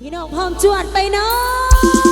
พี่น้องพร้อมจวดไปเนาะ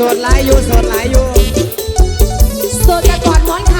สดหลายอยู่สดหลายอยู่สดแต่ก่อนม้อนค่ะ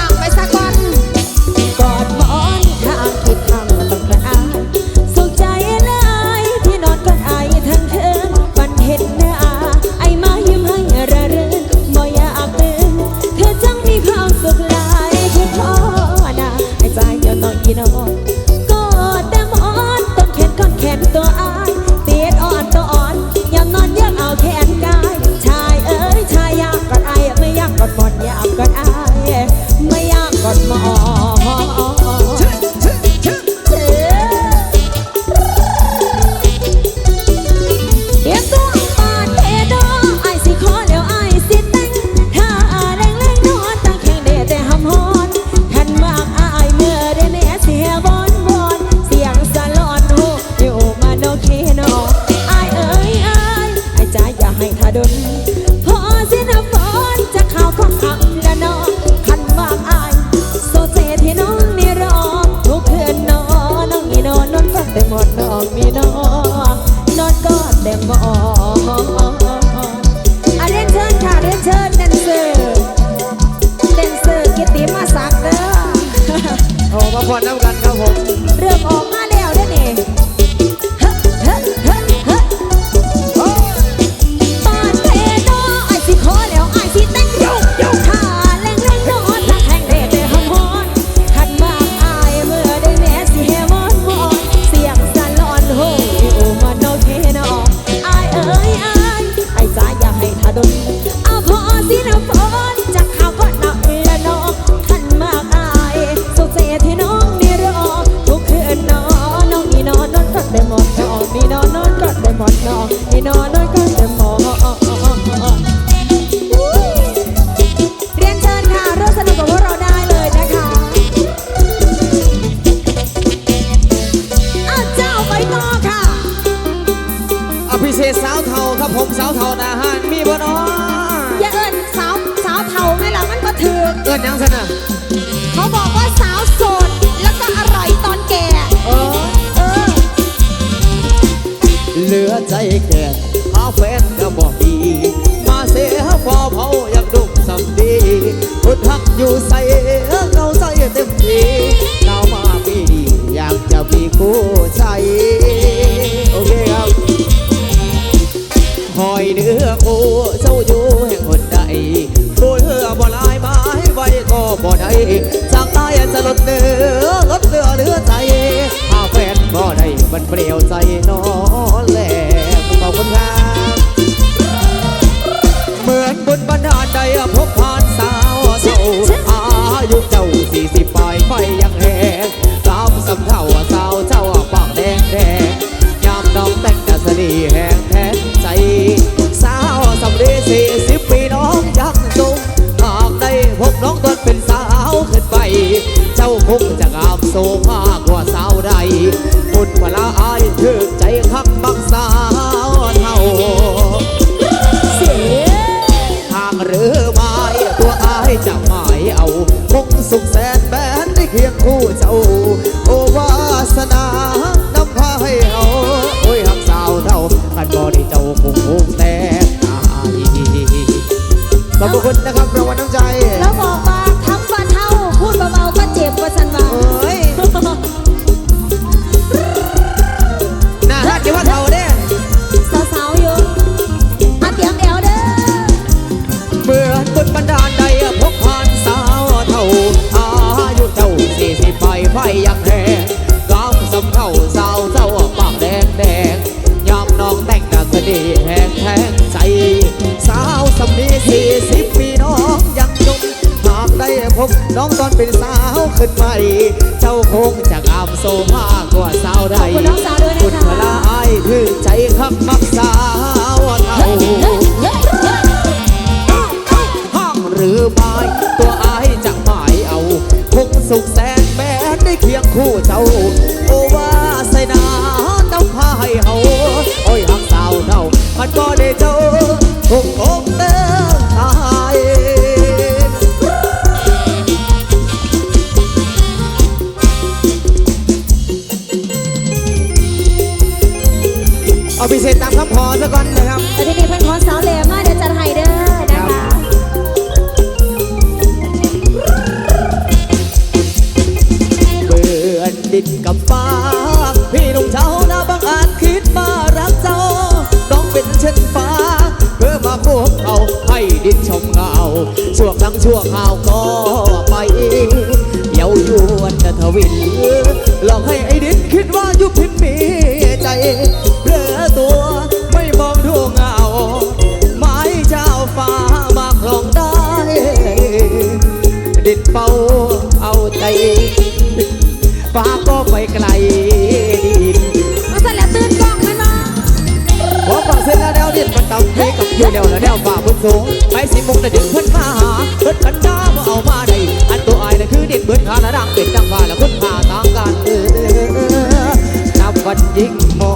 ษสาวเทาครับผมสาวเทานาห้านมีบ่น้ออย่าเอิญสาวสาวเทาไม่ละมันก็ถือเอิญยังสนะเขาบอกว่าสาวสดแล้วก็อร่อยตอนแก่เออเออเหลือใจแก่หาแฟนก็บอกดี มาเสียฟอเผาอยากดุกสำดีพุดหักอยู่ใส่เราใส่เต็มทีเรามาปีดีอยากจะมีคู่ใจโอเคครับ อยเนื้อกูเจ้าอยู่แห่งคนใดกูเลือบ่ลายไม้ไว้ก็บ่ได้จากตายสลดเนื้อลดเลื้อเนื้อใจถ้าแฟนบ่ได้มันเปลี่ยวใจนอนแหลกขอบคนณครัเหมือนบนบรรดาใจพบ สี่สิบปีน้องยังสูงหากได้พบน้องตอนเป็นสาวขึ้นไป เจ้าคงจะงามโสมากกว่าสาวใดบุญพลาอาย วัลน้ำใจ แล้วบอกว่าทำวันเท่า พูดเบาๆก็เจ็บว่าสันว่าเอ้ยน่ารักอย่ว่าเท่าเด้สาวๆอยู่อาเตียงแอวเด้อเมื่อบุญบันดาลใดพกผ่านสาวเท่าอายุเท่าสี่สิบไปไฟยัง น้องตอนเป็นสาวขึ้นใหม่เจ้าคงจะงามโซภากว่าสาวใดขอบคุณน้องสาวด้วยคุณนะคะพละอายถือใจคักมักสาวเท่าห้างหรือไม้ตัวอายจะหมายเอาคงสุขแสนแม้ได้เคียงคู่เจ้า โอว่าใส่นาต้องพาให้เฮาโอ้ยหักสาวเท่ามันก็ได้เจ้า เอาพิเศษตามคำขอซะก่อนนะครับ แต่ทีนี้เพิ่นขอสาวเหล่มาเดี๋ยวจัดให้เด้อนะคะเบื่อดินกับฟ้า พี่หนุ่มเจ้าหน้าบังอาจคิดมารักเจ้า ต้องเป็นเช่นฟ้า เพื่อมาพวกเขาให้ดินชมเงาชั่วครั้งชั่วคราวก็ไปเยาวยวนทวินหลอกให้ไอ้ดินคิดว่ายุพินมี เพกับอยู่แนวแล้วแนวฝ่าพุ่งสูงไปสิมุกแต่ดึงเพื่อนมาหาเพื่อนกันดาบ่เอามาได้อันตัวอายน่นคือเด็กเพิ่นขาและดังเป็นดังฟ้าและคุณค่าต่างกันเออนับวันยิ่งมอ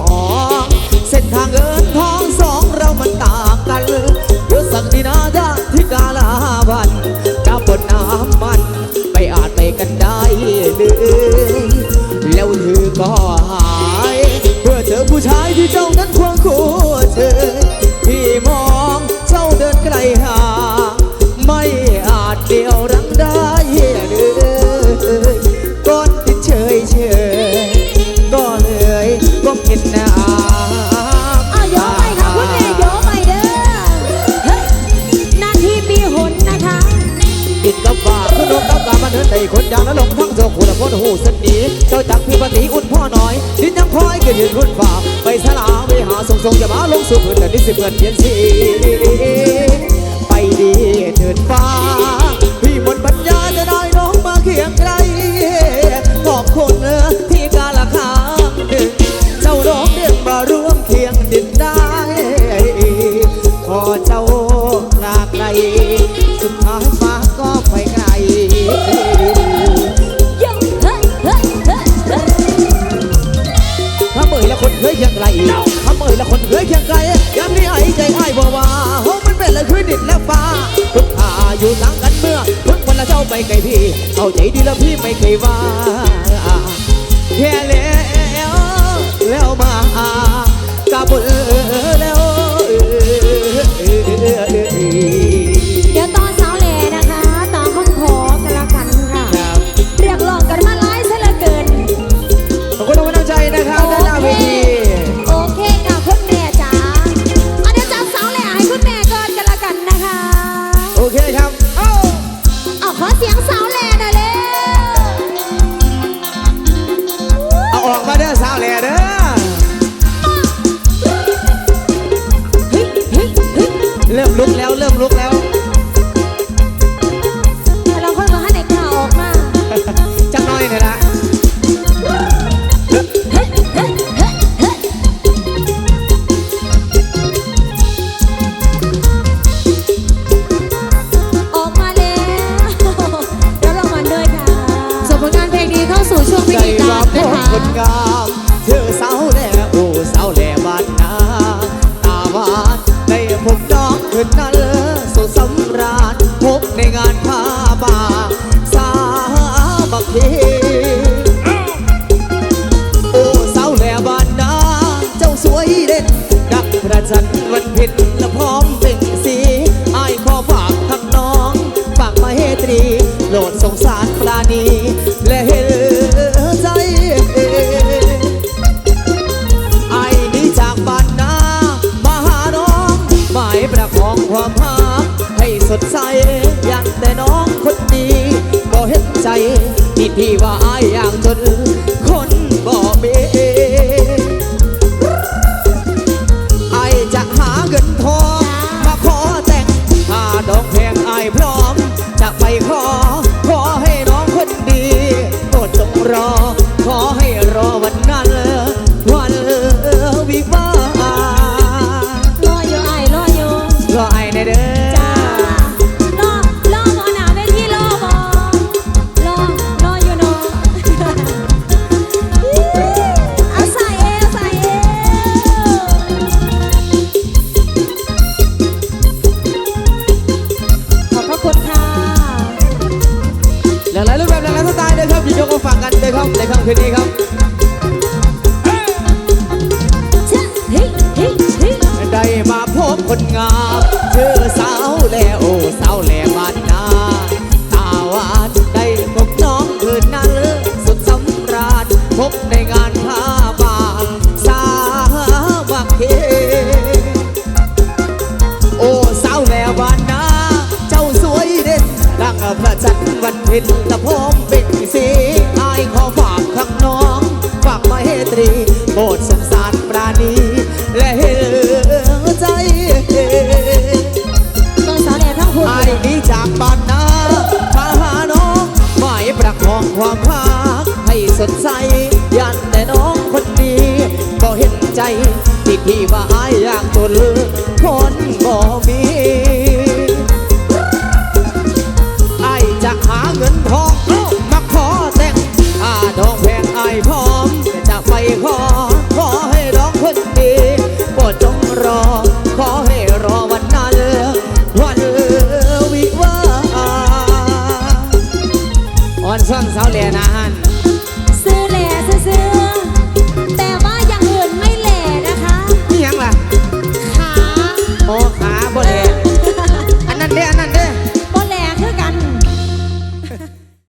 ในคนด่างนั้นลงทั้งโจกุละคนหูสนีเจ้าจักพี่ปฏิอุ่นพ่อน้อยดินยังคอยเกิดยืนรุ่นฝาไปสลาไปหาทรงทรงจะมาลงสู่พื้นแต่ดิสิเพื่อนเพียนสีไปดีเถิดฟ้าพี่หมดปัญญาจะได้น้องมาเคียงกล อยู่หลังกันเมื่อทุกวันละเจ้าไปไกลพี่ เอาใจดีแล้วพี่ไม่เคยว่าแค่แล้วแล้วมากะบแล้ว จักห อายอย่างจนคน เลยครับในค่ำคืนนี้ครับได้มาพบคนงามชื่อสาวแลโอสาวแลบ้านนาตาวานได้พบน้องคืนนั้นสุดสำราญพบในงานผ้าบางสามัคคีโอ้สาวแลบ้านนาเจ้าสวยเด่นดังพระจันทร์วันเพ็ญตะพร้อมเป็นสี คองความรักให้สดใสยันแต่น้องคนดีก็เห็นใจที่พี่ว่าอายอยางตนคนบ่มีไอจะหาเงินทองมาขอแต่งอาดองแพงไอพร้อมจะไปขอ ห์อ่อนซ่อนสาวเลยนะ